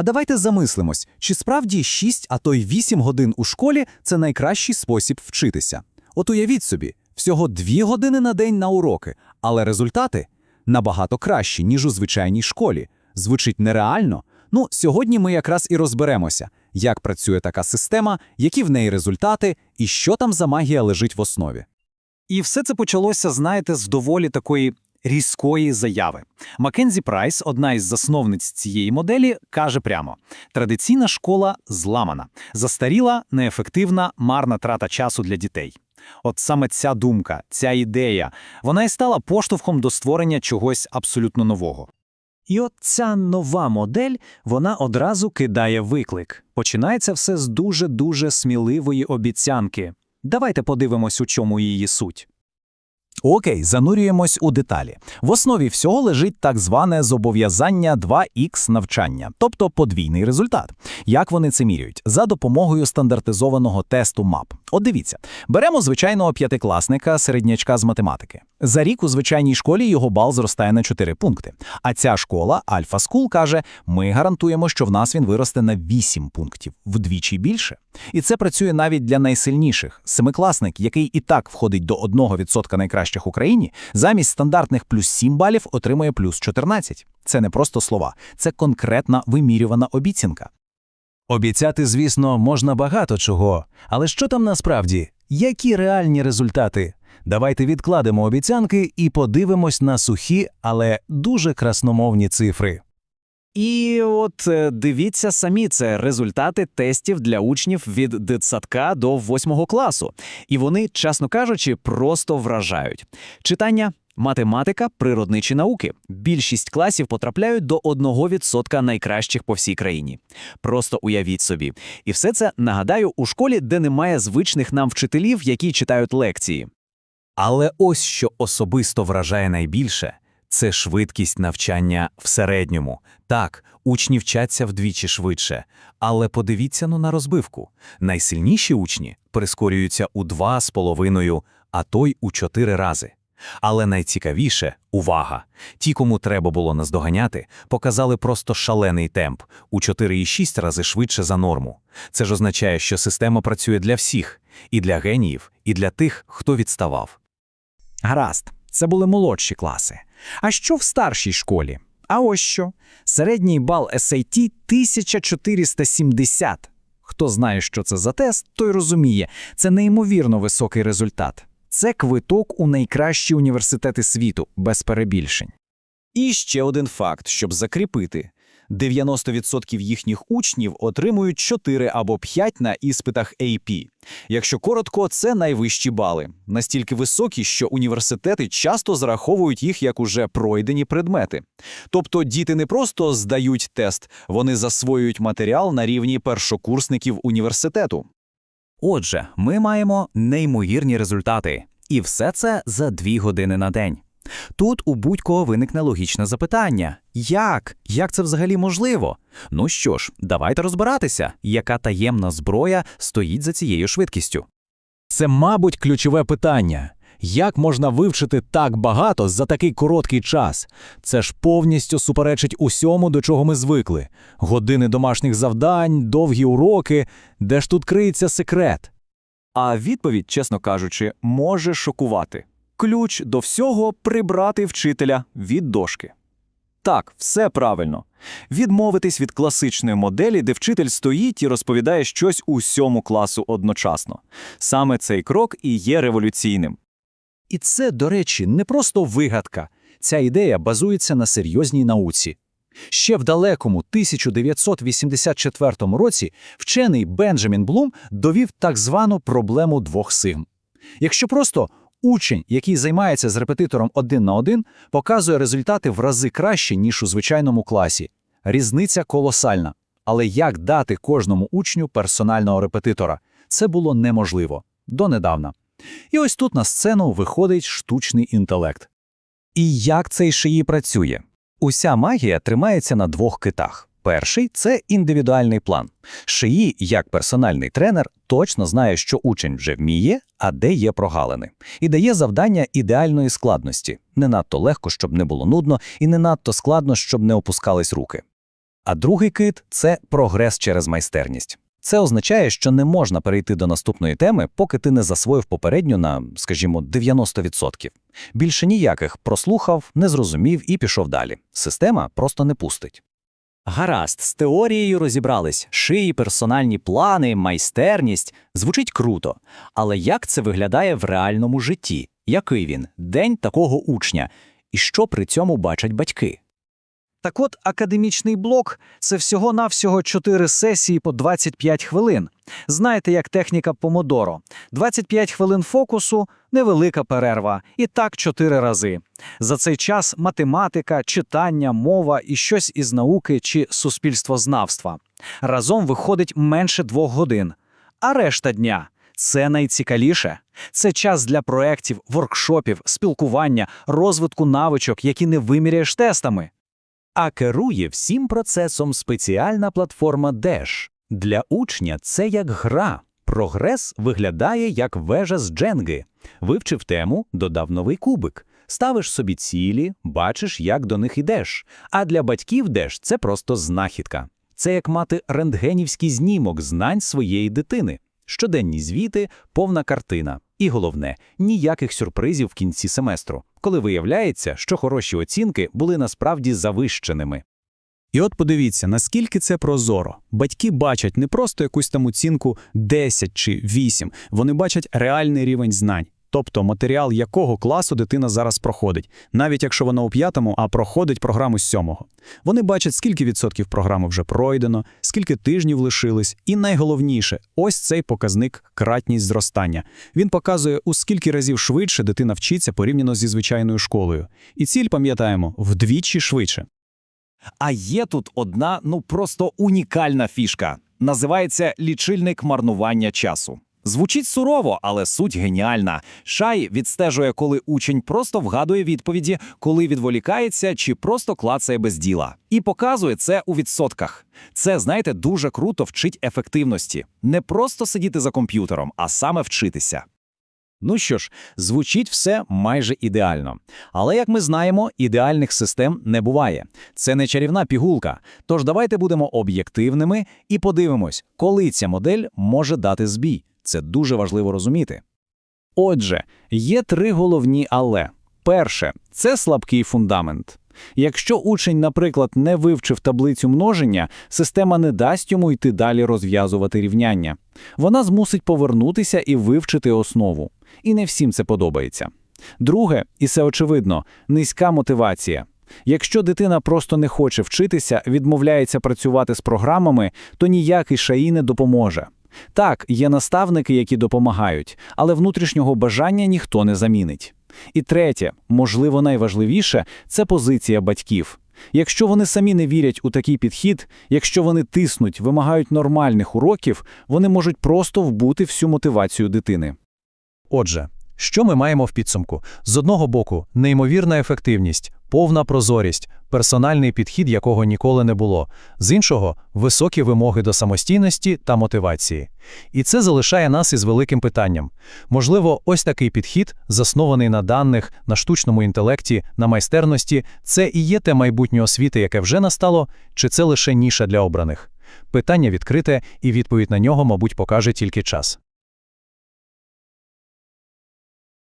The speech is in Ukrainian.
А давайте замислимось, чи справді 6, а то й 8 годин у школі це найкращий спосіб вчитися. От уявіть собі, всього 2 години на день на уроки, але результати набагато кращі, ніж у звичайній школі. Звучить нереально. Ну, сьогодні ми якраз і розберемося, як працює така система, які в неї результати і що там за магія лежить в основі. І все це почалося, знаєте, з доволі такої різкої заяви. Маккензі Прайс, одна із засновниць цієї моделі, каже прямо: традиційна школа зламана, застаріла, неефективна, марна трата часу для дітей. От саме ця думка, ця ідея, вона і стала поштовхом до створення чогось абсолютно нового. І от ця нова модель, вона одразу кидає виклик. Починається все з дуже-дуже сміливої обіцянки. Давайте подивимось, у чому її суть. Окей, занурюємось у деталі. В основі всього лежить так зване зобов'язання 2х навчання, тобто подвійний результат. Як вони це міряють? За допомогою стандартизованого тесту МАП. От дивіться, беремо звичайного п'ятикласника, середнячка з математики. За рік у звичайній школі його бал зростає на 4 пункти. А ця школа, Альфа Скул, каже: ми гарантуємо, що в нас він виросте на 8 пунктів, вдвічі більше. І це працює навіть для найсильніших. Семикласник, який і так входить до 1% найкращих в Україні, замість стандартних плюс 7 балів отримує плюс 14. Це не просто слова, це конкретна вимірювана обіцянка. Обіцяти, звісно, можна багато чого, але що там насправді? Які реальні результати? Давайте відкладемо обіцянки і подивимось на сухі, але дуже красномовні цифри. І от е, дивіться самі, це результати тестів для учнів від дитсадка до восьмого класу. І вони, чесно кажучи, просто вражають. Читання. Математика, природничі науки. Більшість класів потрапляють до 1% найкращих по всій країні. Просто уявіть собі. І все це, нагадаю, у школі, де немає звичних нам вчителів, які читають лекції. Але ось що особисто вражає найбільше це швидкість навчання в середньому. Так, учні вчаться вдвічі швидше, але подивіться ну на розбивку. Найсильніші учні прискорюються у два з половиною, а то й у чотири рази. Але найцікавіше увага! Ті, кому треба було наздоганяти, показали просто шалений темп у 4,6 рази швидше за норму. Це ж означає, що система працює для всіх і для геніїв, і для тих, хто відставав. Гаразд, це були молодші класи. А що в старшій школі? А ось що. Середній бал SAT 1470. Хто знає, що це за тест, той розуміє, це неймовірно високий результат. Це квиток у найкращі університети світу, без перебільшень. І ще один факт, щоб закріпити. 90% їхніх учнів отримують 4 або 5 на іспитах AP. Якщо коротко, це найвищі бали, настільки високі, що університети часто зараховують їх як уже пройдені предмети. Тобто діти не просто здають тест, вони засвоюють матеріал на рівні першокурсників університету. Отже, ми маємо неймовірні результати, і все це за дві години на день. Тут у будь-кого виникне логічне запитання: як? Як це взагалі можливо? Ну що ж, давайте розбиратися, яка таємна зброя стоїть за цією швидкістю. Це, мабуть, ключове питання. Як можна вивчити так багато за такий короткий час? Це ж повністю суперечить усьому, до чого ми звикли: години домашніх завдань, довгі уроки, де ж тут криється секрет? А відповідь, чесно кажучи, може шокувати. Ключ до всього прибрати вчителя від дошки. Так, все правильно. Відмовитись від класичної моделі, де вчитель стоїть і розповідає щось усьому класу одночасно. Саме цей крок і є революційним. І це, до речі, не просто вигадка. Ця ідея базується на серйозній науці. Ще в далекому 1984 році вчений Бенджамін Блум довів так звану проблему двох сигм. Якщо просто учень, який займається з репетитором один на один, показує результати в рази краще, ніж у звичайному класі. Різниця колосальна. Але як дати кожному учню персонального репетитора? Це було неможливо донедавна. І ось тут на сцену виходить штучний інтелект. І як цей шиї працює? Уся магія тримається на двох китах. Перший це індивідуальний план. Шиї, як персональний тренер, точно знає, що учень вже вміє, а де є прогалини, і дає завдання ідеальної складності. Не надто легко, щоб не було нудно, і не надто складно, щоб не опускались руки. А другий кит це прогрес через майстерність. Це означає, що не можна перейти до наступної теми, поки ти не засвоїв попередню на, скажімо, 90%. Більше ніяких прослухав, не зрозумів і пішов далі. Система просто не пустить. Гаразд, з теорією розібрались. Шиї, персональні плани, майстерність. Звучить круто. Але як це виглядає в реальному житті? Який він? День такого учня. І що при цьому бачать батьки? Так от, академічний блок – це всього-навсього 4 сесії по 25 хвилин. Знаєте, як техніка Помодоро. 25 хвилин фокусу – невелика перерва. І так 4 рази. За цей час математика, читання, мова і щось із науки чи суспільствознавства. Разом виходить менше двох годин. А решта дня – це найцікавіше. Це час для проєктів, воркшопів, спілкування, розвитку навичок, які не виміряєш тестами. А керує всім процесом спеціальна платформа Dash. Для учня це як гра. Прогрес виглядає як вежа з дженги. Вивчив тему, додав новий кубик. Ставиш собі цілі, бачиш, як до них ідеш. А для батьків Dash це просто знахідка. Це як мати рентгенівський знімок знань своєї дитини. Щоденні звіти, повна картина. І головне, ніяких сюрпризів в кінці семестру, коли виявляється, що хороші оцінки були насправді завищеними. І от подивіться, наскільки це прозоро. Батьки бачать не просто якусь там оцінку 10 чи 8, вони бачать реальний рівень знань. Тобто матеріал якого класу дитина зараз проходить, навіть якщо вона у п'ятому, а проходить програму з сьомого. Вони бачать, скільки відсотків програми вже пройдено, скільки тижнів лишилось, і найголовніше, ось цей показник кратність зростання. Він показує, у скільки разів швидше дитина вчиться порівняно зі звичайною школою. І ціль, пам'ятаємо, вдвічі швидше. А є тут одна, ну просто унікальна фішка. Називається лічильник марнування часу. Звучить сурово, але суть геніальна. Шай відстежує, коли учень просто вгадує відповіді, коли відволікається чи просто клацає без діла. І показує це у відсотках. Це, знаєте, дуже круто вчить ефективності. Не просто сидіти за комп'ютером, а саме вчитися. Ну що ж, звучить все майже ідеально. Але, як ми знаємо, ідеальних систем не буває. Це не чарівна пігулка. Тож давайте будемо об'єктивними і подивимось, коли ця модель може дати збій. Це дуже важливо розуміти. Отже, є три головні але. Перше це слабкий фундамент. Якщо учень, наприклад, не вивчив таблицю множення, система не дасть йому йти далі розв'язувати рівняння. Вона змусить повернутися і вивчити основу. І не всім це подобається. Друге, і це очевидно, низька мотивація. Якщо дитина просто не хоче вчитися, відмовляється працювати з програмами, то ніякий шаї не допоможе. Так, є наставники, які допомагають, але внутрішнього бажання ніхто не замінить. І третє, можливо, найважливіше це позиція батьків. Якщо вони самі не вірять у такий підхід, якщо вони тиснуть, вимагають нормальних уроків, вони можуть просто вбути всю мотивацію дитини. Отже, що ми маємо в підсумку? З одного боку, неймовірна ефективність, повна прозорість, персональний підхід, якого ніколи не було. З іншого високі вимоги до самостійності та мотивації. І це залишає нас із великим питанням. Можливо, ось такий підхід, заснований на даних, на штучному інтелекті, на майстерності, це і є те майбутнє освіти, яке вже настало, чи це лише ніша для обраних? Питання відкрите, і відповідь на нього, мабуть, покаже тільки час.